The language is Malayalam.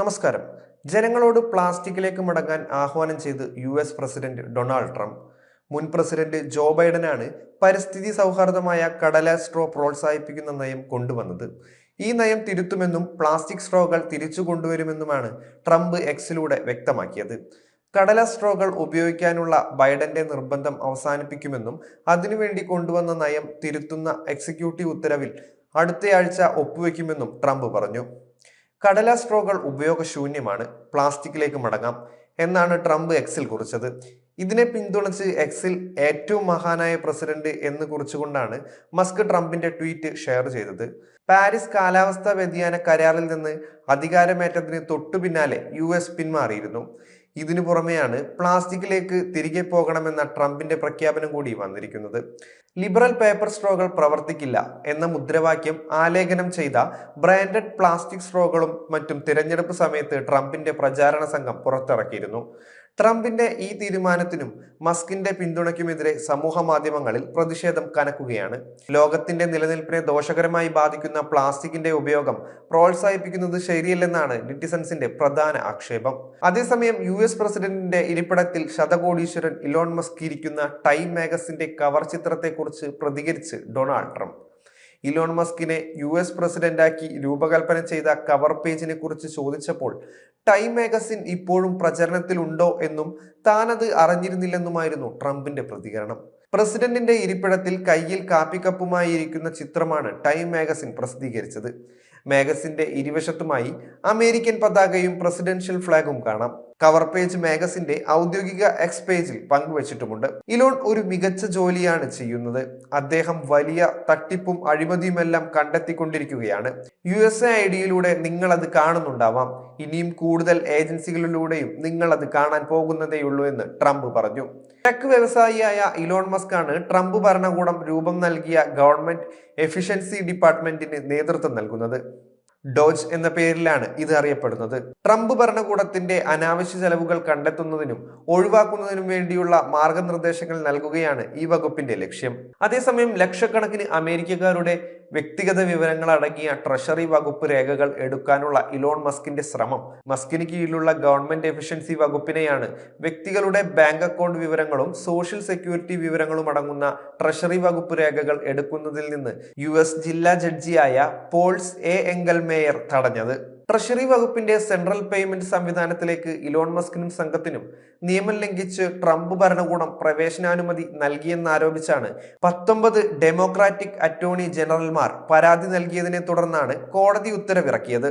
നമസ്കാരം. ജനങ്ങളോട് പ്ലാസ്റ്റിക്കിലേക്ക് മടങ്ങാൻ ആഹ്വാനം ചെയ്ത് U S president Donald Trump. മുൻ പ്രസിഡന്റ് ജോ ബൈഡനാണ് പരിസ്ഥിതി സൗഹാർദ്ദമായ കടല സ്ട്രോ പ്രോത്സാഹിപ്പിക്കുന്ന നയം കൊണ്ടുവന്നത്. ഈ നയം തിരുത്തുമെന്നും പ്ലാസ്റ്റിക് സ്ട്രോകൾ തിരിച്ചു കൊണ്ടുവരുമെന്നുമാണ് ട്രംപ് എക്സിലൂടെ വ്യക്തമാക്കിയത്. കടല സ്ട്രോകൾ ഉപയോഗിക്കാനുള്ള ബൈഡന്റെ നിർബന്ധം അവസാനിപ്പിക്കുമെന്നും അതിനുവേണ്ടി കൊണ്ടുവന്ന നയം തിരുത്തുന്ന എക്സിക്യൂട്ടീവ് ഉത്തരവിൽ അടുത്തയാഴ്ച ഒപ്പുവെക്കുമെന്നും ട്രംപ് പറഞ്ഞു. കടല സ്ട്രോകൾ ഉപയോഗശൂന്യമാണ്. പ്ലാസ്റ്റിക്കിലേക്ക് മടങ്ങാം എന്നാണ് ട്രംപ് എക്സിൽ കുറിച്ചത്. ഇതിനെ പിന്തുണച്ച് എക്സിൽ ഏറ്റവും മഹാനായ പ്രസിഡന്റ് എന്ന് കുറിച്ചുകൊണ്ടാണ് മസ്ക് ട്രംപിന്റെ ട്വീറ്റ് ഷെയർ ചെയ്തത്. പാരീസ് കാലാവസ്ഥാ വ്യതിയാന കരാറിൽ നിന്ന് അധികാരമേറ്റതിന് തൊട്ടു പിന്നാലെ യു പിന്മാറിയിരുന്നു. ഇതിനു പുറമെയാണ് പ്ലാസ്റ്റിക്കിലേക്ക് തിരികെ പോകണമെന്ന ട്രംപിന്റെ പ്രഖ്യാപനം കൂടി വന്നിരിക്കുന്നത്. ലിബറൽ പേപ്പർ സ്ട്രോകൾ പ്രവർത്തിക്കില്ല എന്ന മുദ്രാവാക്യം ആലേഖനം ചെയ്ത ബ്രാൻഡഡ് പ്ലാസ്റ്റിക് സ്ട്രോകളും മറ്റും തിരഞ്ഞെടുപ്പ് സമയത്ത് ട്രംപിന്റെ പ്രചാരണ സംഘം പുറത്തിറക്കിയിരുന്നു. ട്രംപിന്റെ ഈ തീരുമാനത്തിനും മസ്കിന്റെ പിന്തുണയ്ക്കുമെതിരെ സമൂഹ മാധ്യമങ്ങളിൽ പ്രതിഷേധം കനക്കുകയാണ്. ലോകത്തിന്റെ നിലനിൽപ്പിനെ ദോഷകരമായി ബാധിക്കുന്ന പ്ലാസ്റ്റിക്കിന്റെ ഉപയോഗം പ്രോത്സാഹിപ്പിക്കുന്നത് ശരിയല്ലെന്നാണ് നെറ്റിസൺസിന്റെ പ്രധാന ആക്ഷേപം. അതേസമയം യു എസ് പ്രസിഡന്റിന്റെ ഇരിപ്പിടത്തിൽ ശതകോടീശ്വരൻ ഇലോൺ മസ്ക് ഇരിക്കുന്ന ടൈം മാഗസിന്റെ കവർ ചിത്രത്തെക്കുറിച്ച് പ്രതികരിച്ച് ഡൊണാൾഡ് ട്രംപ്. ഇലോൺ മസ്കിനെ യു എസ് പ്രസിഡന്റാക്കി രൂപകൽപ്പന ചെയ്ത കവർ പേജിനെ കുറിച്ച് ചോദിച്ചപ്പോൾ ടൈം മാഗസിൻ ഇപ്പോഴും പ്രചരണത്തിലുണ്ടോ എന്നും താനത് അറിഞ്ഞിരുന്നില്ലെന്നുമായിരുന്നു ട്രംപിന്റെ പ്രതികരണം. പ്രസിഡന്റിന്റെ ഇരിപ്പിടത്തിൽ കയ്യിൽ കാപ്പിക്കപ്പുമായി ഇരിക്കുന്ന ചിത്രമാണ് ടൈം മാഗസിൻ പ്രസിദ്ധീകരിച്ചത്. മാഗസിന്റെ ഇരുവശത്തുമായി അമേരിക്കൻ പതാകയും പ്രസിഡൻഷ്യൽ ഫ്ലാഗും കാണാം. കവർ പേജ് മാഗസിന്റെ ഔദ്യോഗിക എക്സ് പേജിൽ പങ്കുവച്ചിട്ടുമുണ്ട്. ഇലോൺ ഒരു മികച്ച ജോലിയാണ് ചെയ്യുന്നത്. അദ്ദേഹം വലിയ തട്ടിപ്പും അഴിമതിയുമെല്ലാം കണ്ടെത്തിക്കൊണ്ടിരിക്കുകയാണ്. യു എസ് എ ഐ ഡിയിലൂടെ നിങ്ങൾ അത് കാണുന്നുണ്ടാവാം. ഇനിയും കൂടുതൽ ഏജൻസികളിലൂടെയും നിങ്ങൾ അത് കാണാൻ പോകുന്നതേയുള്ളൂ എന്ന് ട്രംപ് പറഞ്ഞു. ടെക് വ്യവസായിയായ ഇലോൺ മസ്ക് ആണ് ട്രംപ് ഭരണകൂടം രൂപം നൽകിയ ഗവൺമെന്റ് എഫിഷ്യൻസി ഡിപ്പാർട്ട്മെന്റിന് നേതൃത്വം നൽകുന്നത്. ഡോജ് എന്ന പേരിലാണ് ഇത് അറിയപ്പെടുന്നത്. ട്രംപ് ഭരണകൂടത്തിന്റെ അനാവശ്യ ചെലവുകൾ കണ്ടെത്തുന്നതിനും ഒഴിവാക്കുന്നതിനും വേണ്ടിയുള്ള മാർഗനിർദ്ദേശങ്ങൾ നൽകുകയാണ് ഈ വകുപ്പിന്റെ ലക്ഷ്യം. അതേസമയം ലക്ഷക്കണക്കിന് അമേരിക്കക്കാരുടെ വ്യക്തിഗത വിവരങ്ങൾ അടങ്ങിയ ട്രഷറി വകുപ്പ് രേഖകൾ എടുക്കാനുള്ള ഇലോൺ മസ്കിന്റെ ശ്രമം മസ്കിന് കീഴിലുള്ള ഗവൺമെന്റ് എഫിഷ്യൻസി വകുപ്പിനെയാണ് വ്യക്തികളുടെ ബാങ്ക് അക്കൗണ്ട് വിവരങ്ങളും സോഷ്യൽ സെക്യൂരിറ്റി വിവരങ്ങളും അടങ്ങുന്ന ട്രഷറി വകുപ്പ് രേഖകൾ എടുക്കുന്നതിൽ നിന്ന് യു ജില്ലാ ജഡ്ജിയായ പോൾസ് എ എങ്കൽ മേയർ തടഞ്ഞത്. ട്രഷറി വകുപ്പിന്റെ സെൻട്രൽ പേയ്മെന്റ് സംവിധാനത്തിലേക്ക് ഇലോൺ മസ്കിനും സംഘത്തിനും നിയമം ലംഘിച്ച് ട്രംപ് ഭരണകൂടം പ്രവേശനാനുമതി നൽകിയെന്നാരോപിച്ചാണ് പത്തൊമ്പത് ഡെമോക്രാറ്റിക് അറ്റോർണി ജനറൽമാർ പരാതി നൽകിയതിനെ തുടർന്നാണ് കോടതി ഉത്തരവിറക്കിയത്.